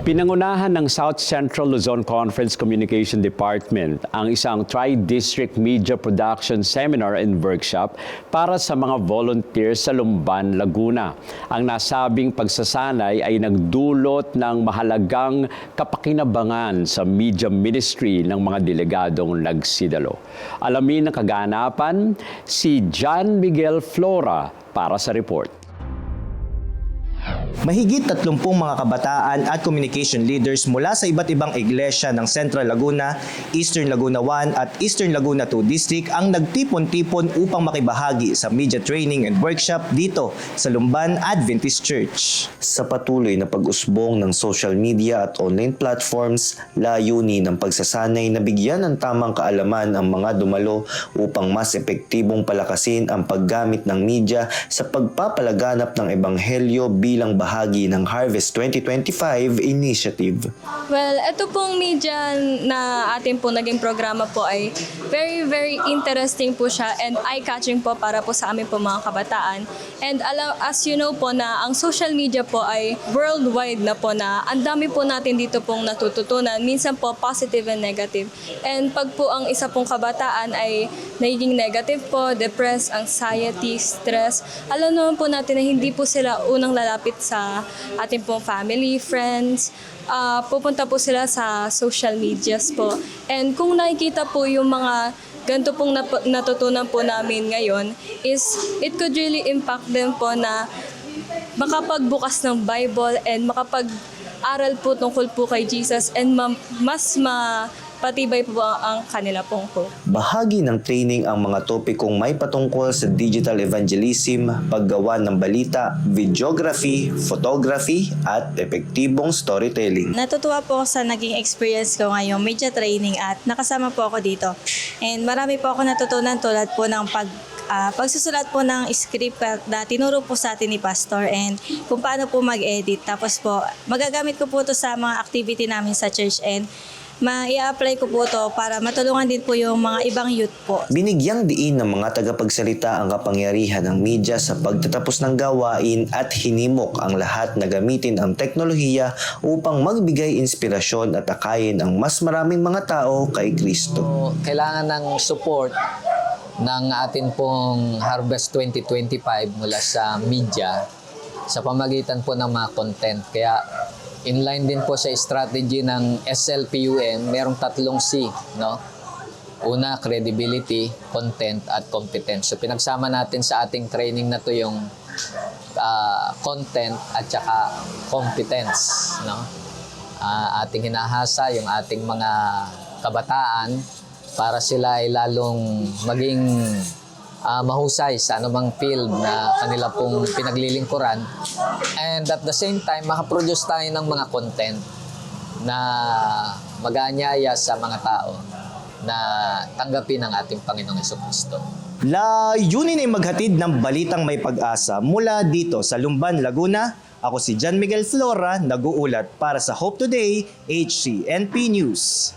Pinangunahan ng South Central Luzon Conference Communication Department ang isang Tri-District Media Production Seminar and Workshop para sa mga volunteers sa Lumban, Laguna. Ang nasabing pagsasanay ay nagdulot ng mahalagang kapakinabangan sa media ministry ng mga delegadong nagsidalo. Alamin ang kaganapan si John Miguel Flora para sa report. Mahigit 30 mga kabataan at communication leaders mula sa iba't ibang iglesia ng Central Laguna, Eastern Laguna 1 at Eastern Laguna 2 District ang nagtipon-tipon upang makibahagi sa media training and workshop dito sa Lumban Adventist Church. Sa patuloy na pag-usbong ng social media at online platforms, layunin ng pagsasanay na bigyan ng tamang kaalaman ang mga dumalo upang mas epektibong palakasin ang paggamit ng media sa pagpapalaganap ng ebanghelyo bilang bahagi ng Harvest 2025 initiative. Well, ito pong media na ating po naging programa po ay very, very interesting po siya and eye-catching po para po sa amin po mga kabataan. And as you know po na ang social media po ay worldwide na po na ang dami po natin dito pong natututunan. Minsan po positive and negative. And pag po ang isa pong kabataan ay nagiging negative po, depressed, anxiety, stress, alam naman po natin na hindi po sila unang lalapit ating pong family, friends, ah, pupunta po sila sa social medias po. And kung nakikita po yung mga ganito pong nap- natutunan po namin ngayon is it could really impact them po na makapagbukas ng Bible and makapag-aral po tungkol po kay Jesus and ma- mas mapatibay po ang kanila pong hope. Bahagi ng training ang mga topikong may patungkol sa digital evangelism, paggawa ng balita, videography, photography, at epektibong storytelling. Natutuwa po ako sa naging experience ko ngayong media training at nakasama po ako dito. And marami po ako natutunan tulad po ng pag ah, pagsusulat po ng script na tinuro po sa atin ni Pastor and kung paano po mag-edit. Tapos po, magagamit ko po to sa mga activity namin sa church and ma-apply ko po to para matulungan din po yung mga ibang youth po. Binigyang diin ng mga tagapagsalita ang kapangyarihan ng media sa pagtatapos ng gawain at hinimok ang lahat na gamitin ang teknolohiya upang magbigay inspirasyon at akayin ang mas maraming mga tao kay Kristo. So, kailangan ng support ng atin pong Harvest 2025 mula sa media sa pamagitan po ng mga content. Kaya inline din po sa strategy ng SLPUM, merong tatlong C, no? Una, credibility, content, at competence. So pinagsama natin sa ating training na to yung ah, content at saka competence, no? Ah, ating hinahasa yung ating mga kabataan para sila ay lalong maging ah, mahusay sa anumang field na kanila pong pinaglilingkuran. And at the same time, makaproduce tayo ng mga content na mag-aanyaya sa mga tao na tanggapin ang ating Panginoong Kristo. Layunin ay maghatid ng balitang may pag-asa mula dito sa Lumban, Laguna. Ako si John Miguel Flora, nag-uulat para sa Hope Today, HCNP News.